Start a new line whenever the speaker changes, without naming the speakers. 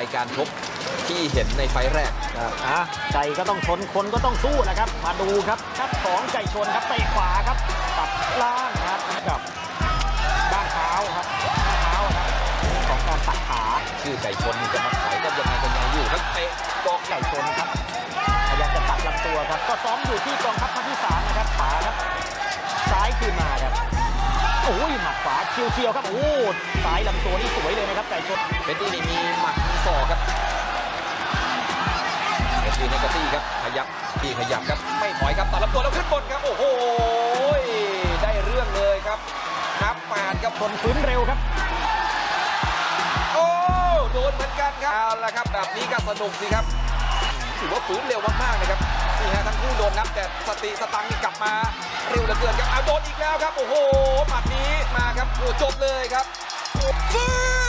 ล์การชกที่เห็นในไฟล์แรก
ครับอะไก่ก็ต้องชนคนก็ต้องสู้นะครับ มาดูครับครับของไก่ชนครับเตะขวาครับตัดล่างนะครับกับด้านเท้าครับหน้าเท้าครับของการตัดขา
ชื่อไก่ชนนี่จะมาขายก็ยังไงกันยังอยู่ครับเตะดอก
ไก่ชนครับพยายามจะตัดลำตัวครับ ก็ซ้อมอยู่ที่กองทัพภาคที่สามนะครับขวาครับซ้ายคืนมาครับโอ้ยหมัดขวาเชียวๆครับโอ้ซ้ายลำตัวนี่สวยเลยนะครับไก่ชน
เป็นที่นี่มีหมัด ครับขยับที่ขยับครับไม่ถอยครับตัดลำตัวแล้วขึ้นบนครับ โอ้โหได้เรื่องเลยครับนับแปดครับ
ชนฟื้นเร็วครับ
โอ้โดนเหมือนกันครับเอาละครับ แบบนี้ก็สนุกสิครับถือว่าฝืนเร็วมากๆนะครับนี่ฮะทั้งคู่โดนนับแต่สติสตังค์นี่กลับมาเร็วเหลือเกินครับเอาโดนอีกแล้วครับ โอ้โหหมัดนี้มาครับโอ้จบเลยครับโอ้ฟื้น